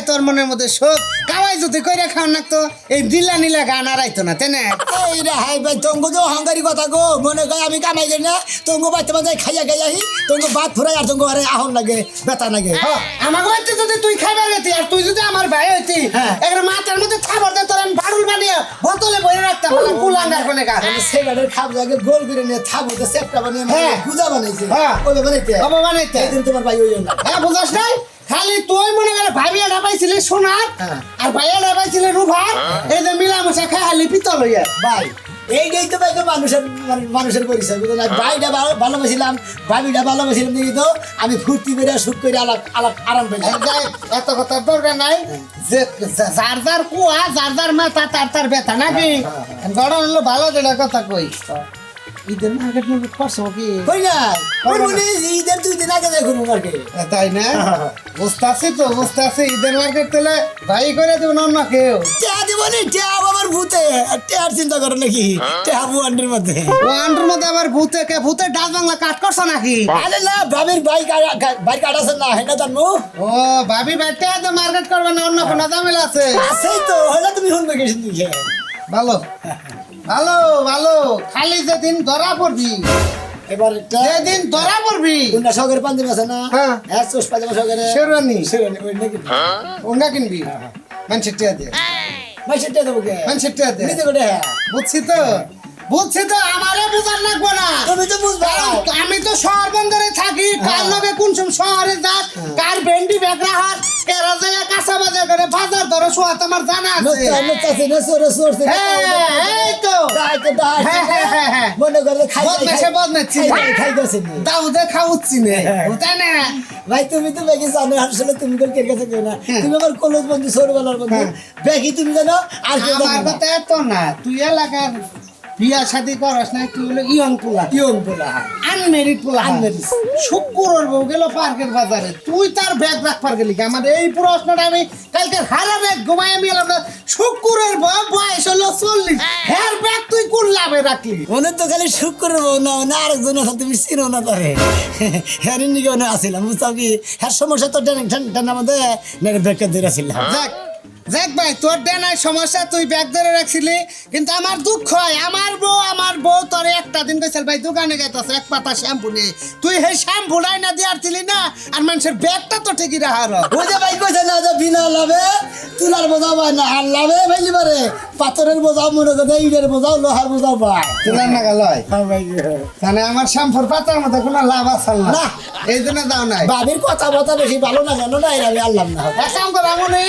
নাই তোর মনের মধ্যে শোক। কামাই যদি কইরা খাও না তো এই দিলা নিলা গান আড়াইতো না তেনে? এই রে হাই ভাই তঙ্গ তো হাঙ্গারি কথা গো। মনে কয় আমি কামাই করি না। তঙ্গ বাইতে বাজাই খাইয়া খাইয়া আহি তঙ্গ ভাত ফুরাই আর তঙ্গ আরে আহন লাগে বেতা লাগে। আমার বাড়িতে যদি তুই খাইবার গেতি আর তুই যদি আমার ভাই হইতি হ্যাঁ। এবার মাথার মধ্যে খাবার দে তোর আমি বাড়ুল বানিয়ে বোতলে বইরে রাখতাম বলে কুলাঙ্গার কোনে গা। সেবারের খাব জায়গায় গোল করে নিয়ে থাবো তো সেপটা বানিয়ে হ্যাঁ। গুজা বানাইছে। হ্যাঁ। ওই বানাইতে বাবা বানাইতে এইদিন তোমার ভাই ওই না। হ্যাঁ বুঝাস নাই? খালি তুই মনে করে ভাবিয়া ডাবাইছিলি সোনার হ্যাঁ। আর ভাইয়া ডাবাইছিলি রুভার এই যে মিলামশা খালি পিতল হইয়া। ভাই এইটাই তো ভাই তো মানুষের মানে মানুষের পরিচয় বুঝলেন? না ভাইটা ভালো- ভালোবাসিলাম ভাবিটা ভালোবাসিলাম দেখি তো আমি ফুর্তি করে সুখ করে আলাপ আলাপ আরাম পেলাম। এই যাই, এত কথার দরকার নাই। যে যা- যার যার কুয়া যার যার মাথা তার তার ব্যথা নাকি? বড় হলো ভালো যেটা কথা কই। ঈদের মার্কেট মার্কেট করছ কি? কই না। ওই মনে ঈদের দুই দিন আগে দেখুন এ, তাই না? বুঝতে আছি তো বুঝতে আছি। ঈদের মার্কেট তেলে ভাই করে দেবেন অন্য কেউ। টেহা দিব নি টেহা আমার ভূতে। টেহার চিন্তা করো নাকি টেহা বুয়ান্ডের মধ্যে। ও মধ্যে আবার ভূতে কে? ভূতে ডাল বাংলা কাট করছ নাকি? আরে না ভাবির বাইক বাইক আটাছে না হেনা জানো ও ভাবি বাইতে তো মার্কেট করবে না অন্য কোনো ঝামেলা আছে। আছেই তো হলে তুমি শুনবে গেছি দিকে ভালো। ভালো ভালো। খালি যেদিন ধরা পড়বি এবার যেদিন ধরা পড়বি গুন্ডা সগের পাঞ্জাবি আছে না? হ্যাঁ। হ্যাঁ চোষ পাজামা সগের শেরওয়ানি। শেরওয়ানি ওই নাকি ওঙ্গা কিনবি? মানুষের টিয়া দে। মানুষের টিয়া দেবো কে? মানুষের টিয়া দে হ্যাঁ। বুঝছি তো? বুঝছি তো আমারে বুঝার লাগবো না। তুমি তো বুঝবা। আমি তো শহর বন্দরে থাকি কার লগে কোন সময় শহরে যাস কার ভেন্ডি বেকরা হাত কেরা যায় কাঁচা বাজার করে বাজার ধরে শোয়াত আমার জানা আছে। হ্যাঁ, এই তো। হ্যাঁ, হ্যাঁ, হ্যাঁ, হ্যাঁ। মনে করে খাই বদমাচ্ছি খাই। গেছে না দাউদে খাওয়াচ্ছি নে। হ্যাঁ। তাই না ভাই তুমি তো বেগি জানো আসলে তুমি তো কে কাছে কেউ না। তুমি আমার কলেজ বন্ধু ছোটবেলার বন্ধু। তুমি জানো আর কেউ আমার কথা এত না। তুই এলাকার বিয়া শাদি করস না তুই হলো ইয়ং পোলা ইয়ং বলা আনমেরিড পোলা। Unmarried. শুক্রবার বউ গেল পার্কের বাজারে। তুই তার ব্যাগ রাখবার গেলি? আমার এই প্রশ্নটা আমি কালকে হারা ব্যাগ ঘুমাই আমি এলাম না। শুক্রের বউ বয়স হলো চল্লিশ। হ্যার ব্যাগ তুই কোন লাভে রাখলি? মনে তো খালি করে বউ না না আরেকজন তুমি চিনো না তারে। হ্যাঁ নিকে মনে আসিলাম। বুঝতাম কি? হ্যাঁ সমস্যা তো ব্রেকে ধরে আসিলাম। দেখ। দেখ ভাই, তোর ডেনার সমস্যা, তুই ব্যাগ ধরে রাখছিলি, কিন্তু আমার দুঃখ হয়। আমার বউ আমার বউ তোর একটা দিন কইছিল ভাই, দোকানে গেতাছে এক পাতা শ্যাম্পু নিয়ে তুই সেই শ্যাম্পু না দিয়ে আরছিলি না, আর মানুষের ব্যাগটা তো ঠিকই রাহার ওই যে ভাই কইছে না যে বিনা লাভে তুলার বোঝা না, আর লাভে ভাইলি পারে পাথরের বোঝাও মনে করে ইটের বোঝাও লোহার বোঝাও পায় তুলার না গেল হ্যাঁ ভাই মানে আমার শ্যাম্পুর পাতার মধ্যে কোনো লাভ আছে না। এই জন্য দাও নাই। বাবির কথা কথা বেশি ভালো না জানো না এর আমি আনলাম না। কাম করো আমনি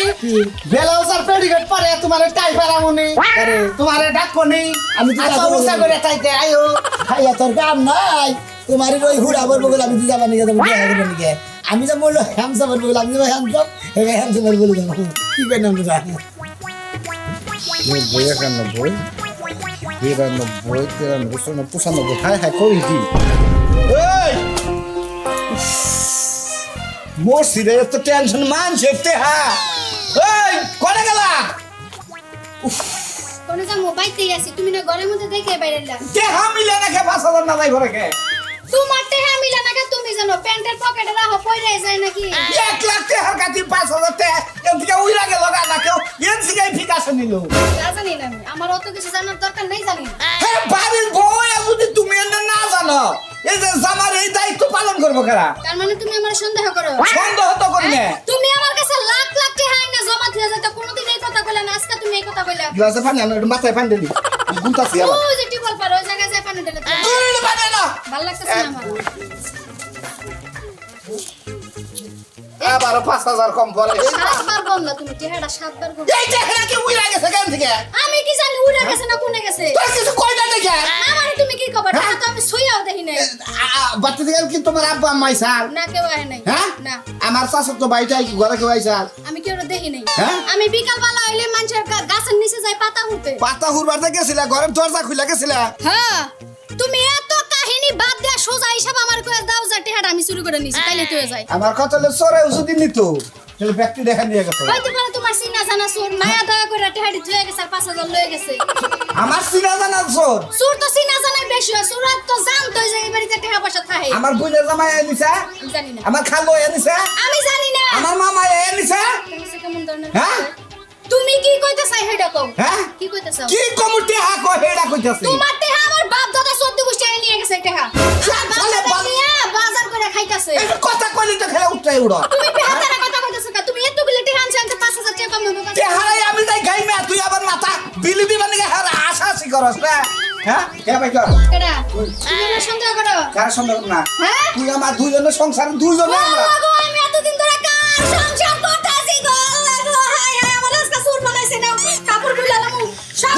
ব্লাউজ আর পেডিকোট পরে তোমার টাই পারামনি আরে। তোমার ডাকবো নি। আমি তো তো ডাকবো? করে তাইতে আয়ো। খাইয়া তোর কাম নাই। তোমার ওই হুড়া বলব বলে আমি দিদা বানিয়ে দেবো বিয়ে হবে নাকি আমি তো বলল হ্যামসা বলব আমি হ্যামসম এবার হ্যামসা বলব বলে দেবো কি করে নাম দাদা নব্বই একানব্বই বিরানব্বই তিরানব্বই চুরানব্বই পঁচানব্বই হাই হাই করি দি এই মরছি রে এত টেনশন মানছে হা। এই করে গেলা? কোনো যা মোবাইলতেই আছি তুমি না ঘরের মধ্যে দেখে বাইরে এলাম। কে হামিলে না খে পাঁচ হাজার না যাই ঘরে কে তোমার মিলে না কে জানো প্যান্টের পকেটে রাখো পয়রা যায় নাকি? এক লাখ টাকার কাছে পাঁচ হাজার টাকা এদিকে উইরা গেল গা না কেউ এন সিগাই ফিকাশন নিল। তা জানি না আমি আমার অত কিছু জানার দরকার নেই জানি হ্যাঁ বাড়ির বউ যদি তুমি এনে না জানো এই যে জামার এই দায়িত্ব পালন করব কারা? তার মানে তুমি আমার সন্দেহ করো? সন্দেহ তো হ্যাঁ? তুমি আমার কাছে লাখ লাখ টেহা না জমা দিয়ে যেতে কোনোদিন এই কথা কইলে না আজকে তুমি এই কথা কইলে। গ্লাসে পানি আনো মাথায় পানি দিলি গুনতাছি আবার। ও যে টিবল পারো ওই জায়গায় যায় পানি ঢেলে দাও। পানি না ভালো লাগতেছে না আমার। আবার পাঁচ হাজার কম সাতবার বললা তুমি টেহাটা সাতবার এই দেখে কি উইরা গেছে কেন থেকে? আমি কি জানি উড়ে গেছে না কোনে গেছে? তোর কিছু না দেখে? আমার তুমি কি খবর টেহা তো আমি শুইয়াও দেখি নাই। বাচ্চা থেকে কি তোমার আব্বা আম্মাই স্যার না কেউ আহে নাই। হ্যাঁ? না। আমার শাশুড় তো বাড়িটাই কি ঘরে কেউ স্যার আমি কেউ দেখি নাই? হ্যাঁ? আমি বিকাল বেলা হইলে মানুষের গাছের নিচে যাই পাতা হুঁতে পাতা হুরবারতে গেছিলা ঘরের দরজা খুলে গেছিলা? হ্যাঁ। তুমি এত কাহিনী বাদ দেয়া সোজা হিসাব আমার কয়ে দাও। হাজার টাকা আমি চুরি করে নিছি তাইলে তো যায়। আমার কথা হলো যদি নিত। তাহলে ব্যক্তি দেখা নিয়ে গেছে। হয়তো পারে তোমার চিনা জানা মায়া দয়া করে টাকা দিয়ে গেছে পাঁচ হাজার লয়ে গেছে। আমার চিনা জানা তো চিনা জানাই বেশি হয় তো জানতো যে টাকা পয়সা থাকে। আমার জামাই জানি না। আমার খালো আমি জানি না। আমার মামা এনেছে কেমন ধরনের হ্যাঁ? হ্যাঁ? তুমি কি কইতে চাই হেডা কও? হ্যাঁ? কি কইতে চাও কি কমুটে হা হেডা উঠাই উড়া। তুমি বেহাতারা কথা কইতেছ কা? তুমি এতগুলো টেহা আনছ আনতে 5000 টাকা কম হবে। টেহাই আমি যাই গাই মে তুই আবার মাথা বিলি দিবা নাকি? হার আশা আশি করস না হ্যাঁ? কে ভাই কর? কেডা? তুমি সন্দেহ করো। কার সন্দেহ না? হ্যাঁ? তুই আমার দুইজনের সংসার দুইজনে আমরা। আমি এতদিন ধরে কার সংসার করতেছি গো? গো হাই হাই আমার আজকে সুর বানাইছে না। কাপড় বুলালাম সব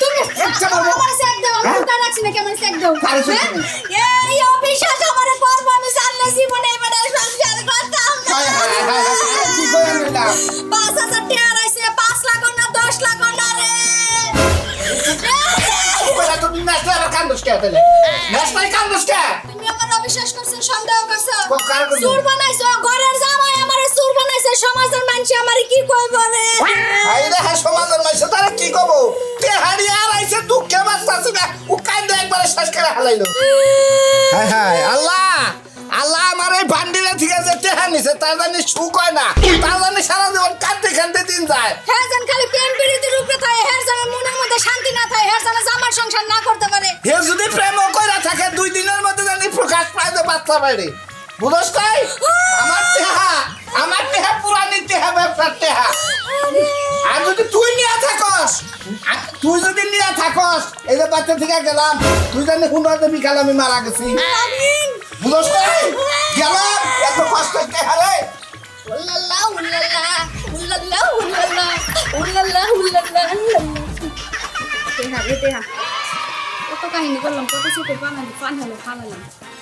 তুমি বাবু। আমার সেক দাও আমি হ্যাঁ? উল্টা না কেমন সেক দাও? হ্যাঁ? কে তাহলে? নাচলাই কান্দস কে? তুমি আমার অবিশ্বাস করছ সন্দেহ করছ। ক- কার সুর বানাইছো ঘরের জামাই আমারে সুর বানাইছে সমাজের মানুষ আমারে কি কইব রে? আই রে হ্যাঁ সমাজের মাইছে তারা কি কব? টেহারি আর আইছে দুঃখে বাঁচতাছি না? ও কান্দে একবারে শেষ করে হালাইলো। হায় হায় আল্লাহ! আল্লাহ আমার এই বান্ডিলে ঠিক আছে টেহা নিছে তার জানি সুখ হয় না। তার জানি সারা জীবন কান্দতে কান্দতে দিন যায়। হ্যাঁ যেন খালি প্রেম প্রীতির উপরে থাকে হ্যাঁ যেন মনের মধ্যে শান্তি না থাকে হ্যাঁ যেন জামার সংসার না করতে পারে। হে বাচ্চা বাইরে। বুঝস তাই? আমার টেহা আমার টেহা পুরানি টেহা ব্যবসার টেহা। আর। যদি তুই নিয়ে থাকস তুই যদি নিয়ে থাকস এই যে বাচ্চা থেকে গেলাম তুই জানি বিকাল আমি মারা গেছি। বুঝস তাই? গেলাম এত কষ্ট টেহা রে। কত কাহিনী করলাম কত ছোট বানালি পান হলো।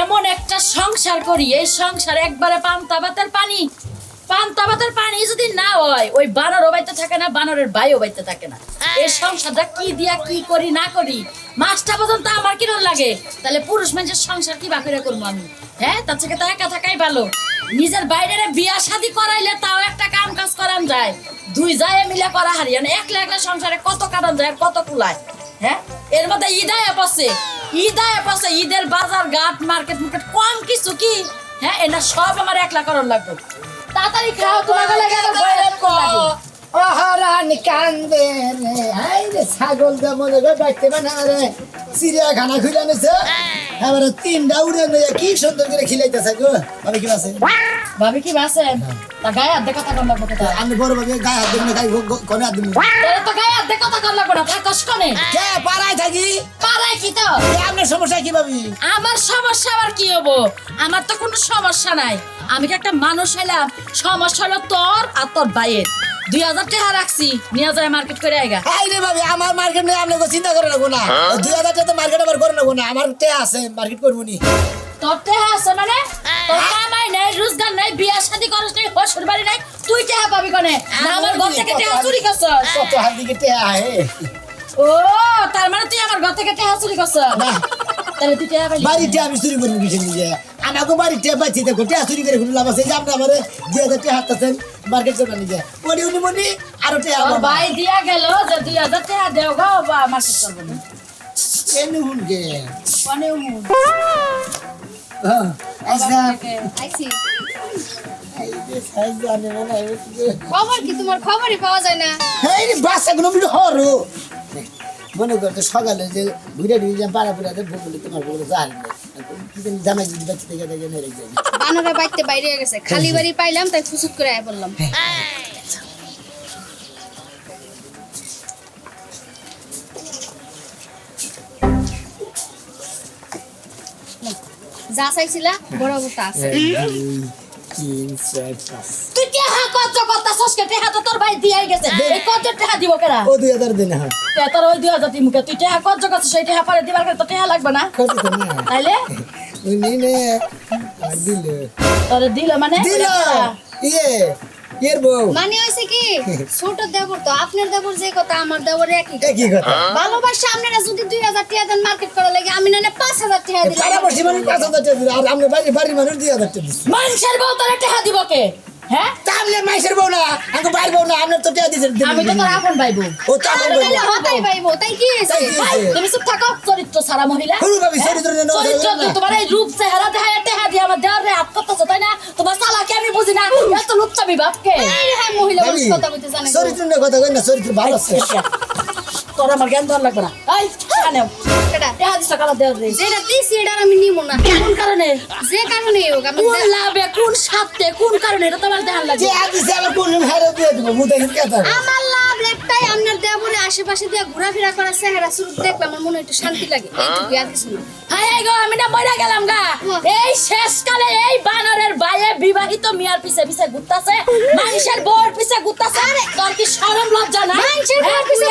এমন একটা সংসার করি এই সংসার একবারে পান্তা ভাতের পানি। পান্তা ভাতের পানি যদি না হয় ওই বানরও বাইতে থাকে না বানরের বাইও বাইতে থাকে না। এই সংসারটা কি দিয়া কি করি না করি মাছটা পর্যন্ত আমার কিরম লাগে? তাহলে পুরুষ মানুষের সংসার কি বাকিরা করব আমি? হ্যাঁ তার থেকে তো একা থাকাই ভালো। নিজের বাইরে বিয়া শাদি করাইলে তাও একটা কাম কাজ করান যায়। দুই যায় মিলে করা হারিয়ান একলা একলা সংসারে কত কাটান যায় কত কুলায়। হ্যাঁ এর মধ্যে ঈদায় পড়ছে ঈদায় পড়ছে ঈদের বাজার ঘাট মার্কেট মার্কেট কম কিছু কি? হ্যাঁ এটা সব আমার একলা করার লাগবে। তাড়াতাড়ি খাও তোমার গলা গেলে ভয়ানক লাগে অহরান কান্দে রে হাই রে ছাগল দে মনে করে ডাকতে বানা রে। চিড়িয়াখানা খুলে নিছে। এবারে তিনটা উড়ে নিয়ে কি সুন্দর করে খিলাইতেছে গো। ভাবে কি আছে ভাবি কি বাসেন তা গায়ে হাত কথা কর লাগবে কোথায়? আমি বড় ভাবে গায়ে হাত গায়ে কোনে হাত তাহলে তো গায়ে হাত কথা কর লাগবে না থাকস কনে কে? পাড়ায় থাকি? কি তো? আপনার সমস্যা কি ভাবি? আমার সমস্যা আবার কি হব? আমার তো কোনো সমস্যা নাই। আমি কি একটা মানুষ হইলাম সমস্যা হলো তোর আর তোর ভাইয়ের। দুই হাজার টাকা রাখছি নিয়ে যায় মার্কেট করে আইগা। হাই রে ভাবি আমার মার্কেট নিয়ে আপনি চিন্তা করে নেব না দুই হাজার টাকা তো মার্কেট আবার করে নেব না আমার তে আছে মার্কেট করব নি। তোর টেহা আছে মানে? তোর কামাই নাই রোজগার নাই বিয়া শাদি করস নাই হসুর বাড়ি নাই তুই টেহা পাবি কোনে? না আমার ঘর থেকে টেহা চুরি করছস? কত হাত দিকে তে আহে। ও তার মানে তুই আমার ঘর থেকে টেহা চুরি করছস? তাহলে তুই টেহা পাইলি বাড়িতে আমি চুরি করব কিছু নিজে আমাকে বাড়িতে বাঁচি দেখো টিয়া চুরি করে কোনো লাভ আছে? যে আপনি আমার দুই হাজার টাকা হাত আছেন মার্কেট করবেন নিজে মনি উনি মনি আরও আমার ভাই দিয়া গেল যে দুই হাজার টাকা দেও গো মার্কেট করব না। কনে উমু হ্যাঁ আচ্ছা আইছি খবর কি তোমার? খবরই পাওয়া যায় না। এই রে বাচ্চাগুলো বিড়ি হরো মনে করতো সকালে যে ঘুরে ঘুরে যে পাড়া পুরা বলে তোমার বলে জাহাজ জামাই যদি বাচ্চা থেকে দেখে নেড়ে যায়। বানরা বাইতে বাইরে গেছে। খালি বাড়ি পাইলাম তাই ফুসুক করে বললাম। যা চাইছিলা বড় গোটা আছে। তুই টেহা কত কত সসকে টেহা তো তোর ভাই দিয়াই গেছে। এই। কত টেহা দিব কেরা? ও দুই হাজার দিন হ্যাঁ। তে তোর ওই দুই হাজার মুখে তুই টেহা কত কত সেই টেহা পরে দিবার তো টেহা লাগবে না? কত তো না তাইলে? নিনে আর দিল। তোর দিল মানে? দিল। ইয়ে। এর বউ। মানে হয়েছে কি ছোট দেবর তো আপনার দেবর যে কথা আমার দেবর একই। একই কথা। ভালোবাসা আপনারা যদি দুই হাজার টাকা দেন মার্কেট করা লাগে আমি না পাঁচ হাজার টাকা দিলাম। পাড়াপড়শি মানুষ পাঁচ হাজার টাকা দিই আর আমরা বাড়ি বাড়ি মানুষ দুই হাজার টাকা দিই মানুষের বউ তোরা টেহা দিব কে? হ্যাঁ? তাহলে মাইসের বউ না আমি বাইর বউ না আপনার তো টিয়া দিয়েছেন আমি তো তোর আপন ভাই বউ। ও তো আপন বউ। হতাই তাই কি তাই কি? ভাই, তুমি সব থাকো চরিত্র সারা মহিলা। হরু ভাবি চরিত্র নিয়ে চরিত্র তো তোমার এই রূপ চেহারা দেখায় টেহা দিয়ে আমার দেওয়ার হাত তো তাই না? তোমার চালাকে আমি বুঝি না। এত লুচ্চাবি বাপকে। এই হ্যাঁ মহিলা কথা কইতে জানে চরিত্র নিয়ে কথা কই না চরিত্র ভালো আছে। তোর আমার জ্ঞান ধর লাগবে না। এই কানেও কেডা? টেহা দিছ কালা দেওয়ার রে যেটা দিছি এটা আমি নিব না। কোন কারণে? যে কারণে হোক আমি কোন লাভে কোন স্বার্থে কোন কারণে এটা তোমার দেখান যে লাগবে আদিছে আমার কোন হারে দিয়ে দিব মুদে কথা আমার লাভ আপনার দেবরে আশেপাশে দিয়ে ঘোরাফেরা করার চেহারা দেখলে আমার মনে একটু শান্তি লাগে। এইটুকু আর কিছু না। হাই হাই গো আমি না মরে গেলাম গা। এই শেষকালে এই বানরের বাইরে বিবাহিত মিয়ার পিছে পিছে ঘুরতাছে মানুষের বউর পিছে ঘুরতাছে। তোর কি শরম লজ্জা নাই? মানুষের বউর হ্যাঁ, পিছে।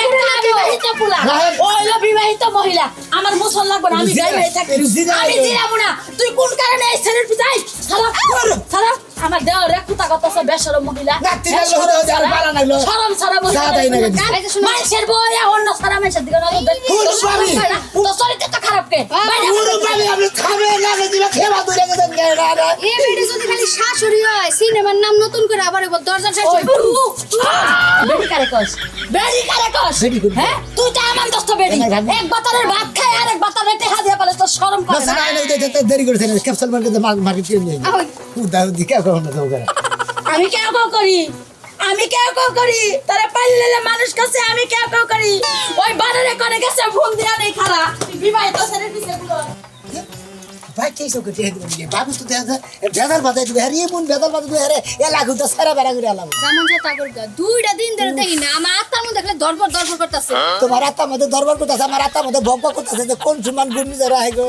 বিবাহিত পুলা। ওইলো বিবাহিত মহিলা। আমার মুসল লাগবে না আমি যাই থাকি। আমি জিরাবো না। তুই কোন কারণে এই ছেলের পিছে আই সারা সারা আমার দেহ রে কুতা কতাছে বেশরম মহিলা। মানুষের বউ অন্য সারা মানুষের দিকে চরিত্র তো খারাপ কে এ যদি খালি শাশুড়ি হয় সিনেমার নাম নতুন করে আবার এবার ওই, শাশুড়ি বেড়ি কারে কস? বেড়ি কারে কস? হ্যাঁ? তুই তো আমার দোস্ত বেড়ি। এক বাতারের ভাত খায় আর এক বাতারে টেহা দিয়ে পালে তোর শরম করে না? না না তো দেরি করেছেন ক্যাপসুল মার্কেটে মার্কেট কিনে নিয়ে দিকে কোন আমি কেউ কেউ করি? আমি কেউ কেউ করি? তারা পাইলে মানুষ কাছে আমি কেউ কেউ করি? ওই বানারে করে গেছে ফোন দিয়া নেই খারা বিবাহিতগুলো। দুইটা দিন ধরে দেখি না আমার আত্মার মধ্যে দেখলে দরবর দরবর করতেছে। তোমার আত্মার মধ্যে দরবার করতেছে আমার আত্মার মধ্যে ভগ্গ করতেছে কোন সুমান ঘূর্ণি যারা হয় গো।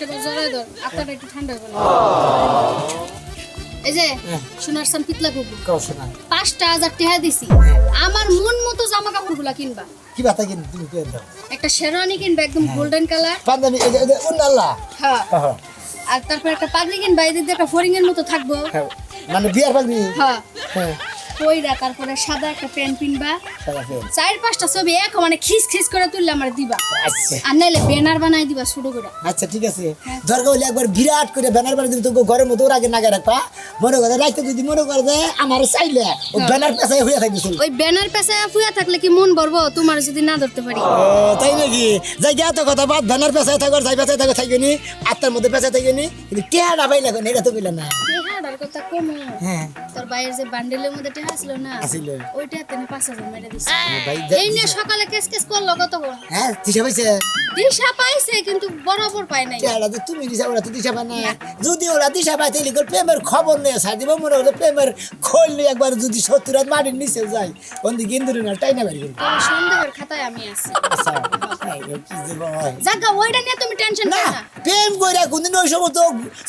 একেবারে জড়াই ধর আত্মাটা একটু ঠান্ডা হবে এই যে সোনার সান পিতলা কুকুর। পাঁচটা হাজার টাকা দিছি। আমার মন মতো জামা কাপড়গুলা কিনবা। কি বাতা কিন তুমি কি দাও। একটা শেরওয়ানি কিনবা একদম গোল্ডেন কালার পাঞ্জাবি এই যে উন্নাল্লাহ হ্যাঁ। হ্যাঁ আর তারপর একটা পাগড়ি কিনবা দিয়ে একটা ফরিং এর মতো থাকব। হ্যাঁ। মানে বিয়ার হ্যাঁ। হ্যাঁ। কইরা তারপরে সাদা একটা কিনবা সাদা চার পাঁচটা ছবি এক মানে খিস খিস করে তুললে আমার দিবা। আচ্ছা। আর নাইলে ব্যানার বানাই দিবা ছোট করে। আচ্ছা ঠিক আছে। দরকার হলে একবার বিরাট করে ব্যানার বানিয়ে দিবি তোকে ঘরের মতো ওর আগে নাগে রাখবা। মনে করে রাইতে যদি মনে করে যে আমার চাইলে ও ব্যানার পেছায় হয়ে থাকবে ওই ব্যানার পেছায় ফুয়া থাকলে কি মন ভরবো? তোমার যদি না ধরতে পারি। তাই নাকি? যাই গিয়া তো কথা বাদ ব্যানার পেছায় থাকো যাই পেছায় থাকো থাকি নি। আত্মার মধ্যে পেছায় থাকি নি। কিন্তু পাই না এটা তো পেলে না। টেহাডার কথা কম। হ্যাঁ। তোর বাইরের যে বান্ডেলের মধ্যে টেহা ছিল না আছিল। ওইটা তেনে পাঁচ হাজার মেরে দিছে। এই নিয়ে সকালে কেস কেস করল কত হ্যাঁ দিশা পাইছে। দিশা পাইছে কিন্তু বরাবর পায় নাই। টেহাটা তুমি দিশা ওরা তো দিশা পায় না। যদি ওরা দিশা পায় তাহলে করে প্রেমের খবর নিয়ে মনে হলো প্রেমের খোল নিয়ে একবার যদি সত্যি রাত মাটির নিচে যায় ওদিকে ইন্দুরি না টাইনা বাড়ি করবে। খাতায় আমি আছি। আচ্ছা কি যে জাগা ওইটা নিয়ে তুমি টেনশন না। প্রেম কইরা কোনদিন ওই সময় তো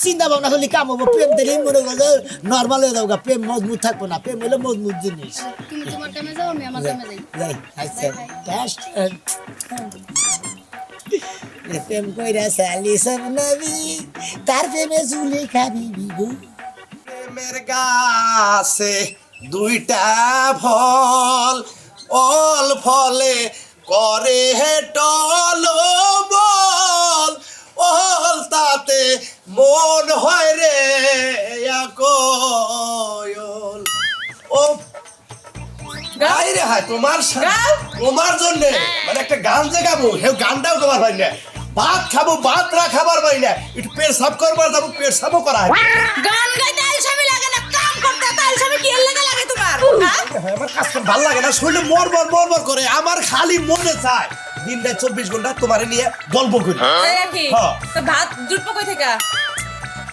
চিন্তা ভাবনা করলে কাম হব প্রেম দিলেই মনে করলে নর্মাল হয়ে যাব। গা, প্রেম মজবুত থাকব না। প্রেম হলে মজবুত জিনিস। তুমি তোমার কামে যাও আমি আমার কামে যাই। যাই আচ্ছা টেস্ট প্রেম কইরা সালি সব নবী তার প্রেমে ঝুলি খাবি বিগু। প্রেমের গাছে দুইটা ফল অল ফলে করে হে টল বল অল তাতে মন হয় রে ও গাই রে হায় তোমার তোমার জন্য মানে একটা গান যে গাবো হে গানটাও তোমার হয় না। ভাত খাব ভাত রা খাবার পাই না। একটু পেট সাফ করবার যাব পেট সাফও করা হয় গান গাইতে আলসামি লাগে না কাম করতে আলসামি কি লাগে লাগে তোমার? আমার কাজ ভালো লাগে না শরীরে মর মর মর মর করে। আমার খালি মনে চায়। দিনটা চব্বিশ ঘণ্টা তোমার নিয়ে গল্প করি। নাকি? হ্যাঁ। ভাত জুটবো কই থেকে?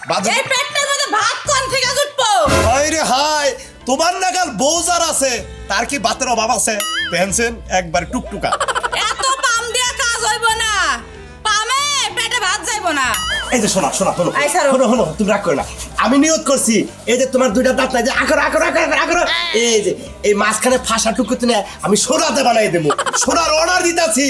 বাজে- এই পেটটার মধ্যে ভাত কোন থেকে জুটবো? হায় রে হায় তোমার নাগাল বউ যার আছে তার কি বাতের অভাব আছে? পেনশন একবার টুকটুকা। এত পাম দিয়া কাজ হইব না। যাইব না। এই যে শোনা শোনা ছাড়ো। শোনো শোনো তুমি রাগ করো না। আমি নিয়ত করছি এই যে তোমার দুইটা দাঁত নাই যে আকর আকর আকর আকর এই যে এই মাঝখানে ফাঁসা টুকুতে না আমি সোনাতে বানাই দেবো। সোনার অর্ডার দিতাছি।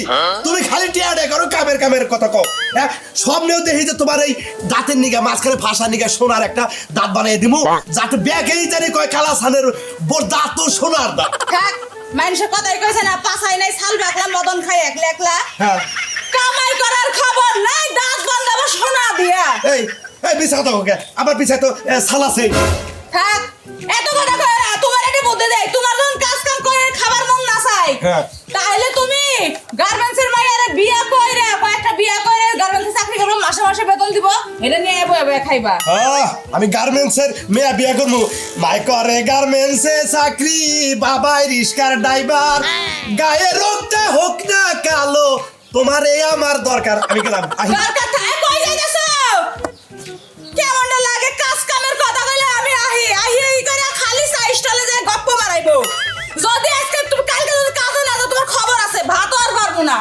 তুমি খালি টিয়াডে করো কামের কামের কথা কও। হ্যাঁ? সব নিয়েও দেখি যে তোমার এই দাঁতের নিগা মাঝখানে ফাঁসা নিগা সোনার একটা দাঁত বানাই দিবো। যাতে ব্যাগেই জানি কয় কালা সানের বোর দাঁত তো সোনার দাঁত। মানুষের কথাই কইছে না পাছাই নাই সাল রাখলা মদন খাই একলা একলা। হ্যাঁ। কামাই করার খবর নাই দাঁত বান্ধাবো সোনা দিয়া। এই এই বিছা কথা ওকে আমার পিছায় তো থাক এত কথা কয় না তোমার বুদ্ধি দেয় তোমার যখন কাজ কাম করে খাবার মন না চাই হ্যাঁ। তাহলে তুমি গার্মেন্টসের মাইয়ারে বিয়া কইরা কয়েকটা বিয়া করে গার্মেন্টসে চাকরি করব মাসে মাসে বেতন দিব এটা নিয়ে বয়ে বয়ে খাইবা। আমি গার্মেন্টসের মেয়া বিয়া করব। মাই করে গার্মেন্টসে চাকরি বাবাই রিস্কার ড্রাইভার গায়ে রোগটা হোক না কালো তোমার এই আমার দরকার। আমি গেলাম। আহি। দরকার থাকে কই যাইতেছো? কেমন লাগে? কাজ কামের কথা কইলে আমি আহি। আহি এই করে খালি সাইস্টলে যায় গপ্প মারাইবো। যদি আজকে তুমি কালকে যদি কাজে না যাও, তোমার খবর আছে। ভাতও আর পারব না।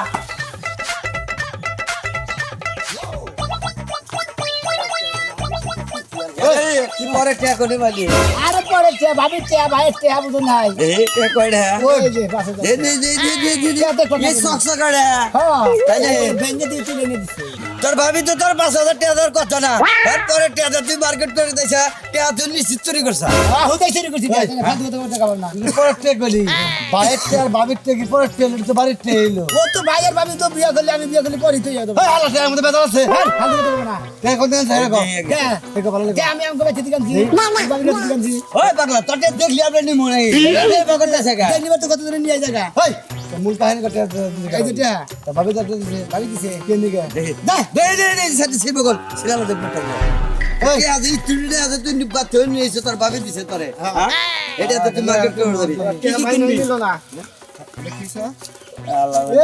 কি পরে টিয়া করে বালি আরে পরে টিয়া ভাবি টিয়া ভাই টিয়া বুঝো নাই এই টিয়া কয়টা ওই যে পাশে দে দে দে দে দে দে এই সক সকাড়া হ্যাঁ তাইলে? ভেঙে দিয়ে তুলে নিয়ে দিছে তোর ভাবি তো তোর পাঁচ হাজার টাকা দেওয়ার কথা না। তারপরে টাকা তুই মার্কেট করে দিয়েছ টাকা তুই নিশ্চিত চুরি করছ। আহ করছি বলতে খাবার না। পরের ট্রেক বলি? বাইরের ট্রেক আর বাবির ট্রেক পরের ট্রেক? তো বাড়ির ট্রেক এলো ও তো ভাইয়ের ভাবি তো বিয়ে করলে আমি বিয়ে করলে পরিত হয়ে যাব এই হালা ট্রেকের মধ্যে বেতন আছে। ফালতু কথা বলব না। ট্রেক কোন দিন ছাইরে কো কে ট্রেক ভালো লাগে। আমি আমাকে বেঁচে দিকানছি বাবির বেঁচে দিকানছি ওই পাগলা তোর দেখলি আমরা নিমু নাই এই। পাগল দেশে গা জানি তো কত দিন নিয়ে জায়গা? ওই তো মূল কাহিনী কত এই যে টিয়া তো ভাবি তো দিছে ভাবি দিছে। কে নিকে দে দে দে দে সাথে সে পাগল সিলাম দেব না এই। আজ এই তুই আজ তুই নিবা তুই নিয়েছ তোর ভাবি দিছে তোরে। হ্যাঁ। এটা তো তুই মার্কেট করে দিবি কি কিনবি? না?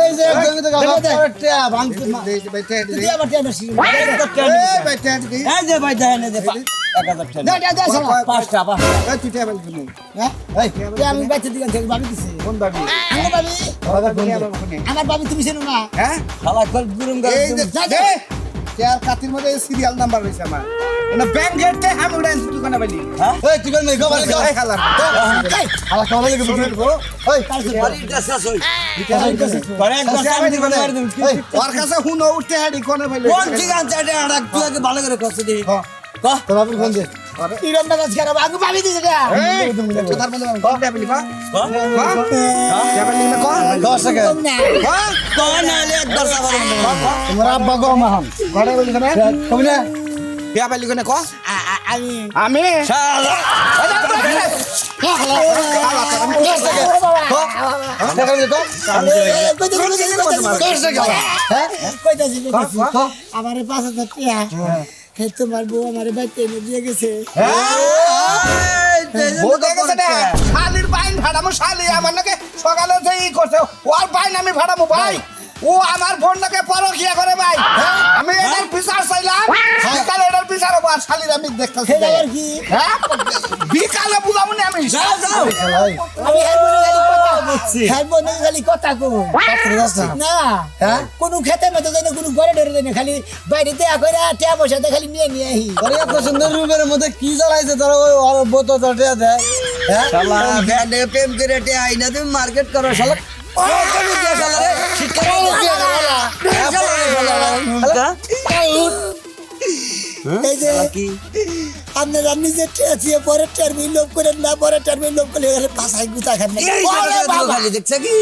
এই যে একদম তো গাবা পরের ট্রেক ভাঙতে তুই আবার টিয়া বেশি এই যে ভাই দেন দে 1000 টাকা দে দে দে শোনো পাঁচটা পাঁচটা। হ্যাঁ? এই টিয়া আমি বেঁচে দিকানছি ভাবি দিছে। কোন বাবি? আমার বাবা? তুমি চেনো না? শালা কল গুরুম গা যা, যা। কাতির মধ্যে সিরিয়াল নাম্বার রয়েছে আমার। এটা ব্যাংক গেটে আমি উড়াই দোকানে বাইলি এই তুই কোন গো বাড়ি এই হালার এই, হালা কেমন লাগে বুঝলি ওই বাড়িটা শেষ হই করে একবার সামনে করে মার দিম এই ওর কাছে হুনো উঠতে হাড়ি কোনে বাইলি কোন ঠিক আছে এটা আড়াক তুই আগে ভালো করে কষ্ট দি ক তো বাবু কোন দে ইরম না কাজ খারাপ আগে ভাবি দিছে টিয়া এই কোথার মধ্যে কোন বাইলি কা দশ টাকা না ক না লে একবার সাবার তোমার আব্বা গো মাহান ঘরে বাইলি কেন কবি না বিয়া বাইলি কেন ক আমি আমি হ্যাঁ আমারে পাঁচ হাজার টিয়া তোমার বউ আমারে বাইতে এনে দিয়ে গেছে শালির বাইন ভাড়ামো শালি আমার নাকি সকালে ই করছে ওর বাইন আমি ভাড়ামো ভাই ও আমার বোনটাকে পরকিয়া করে ভাই। আমি এটার বিচার চাইলাম। বিকালে এটার বিচার হব। আর শালির আমি দেখতেছি আবার কি? হ্যাঁ? বিকালে বুঝাবো না আমি। যাও যাও। আমি খালি কথা হের বনে খালি কথা কই না? হ্যাঁ? কোনো খেতে মতো দেয় না কোনো ঘরে ধরে দেয় খালি বাইরে দেয়া করে টিয়া পয়সা দিয়ে খালি নিয়ে নিয়ে আহি। আরে এত সুন্দর রূপের মধ্যে কি জ্বালাইছে তোর? ওই বোতল তো দেয়া দেয় হ্যাঁ? শালা। ব্যান্ডে প্রেম করে টে আইনা তুমি মার্কেট করো শালা। ও কোন দিয়া শালা রে শিক্ষা এই যে আপনারা নিজে লোভ করেন না পরে লোভ করলে পাশায় গুতা খান দেখছে কি?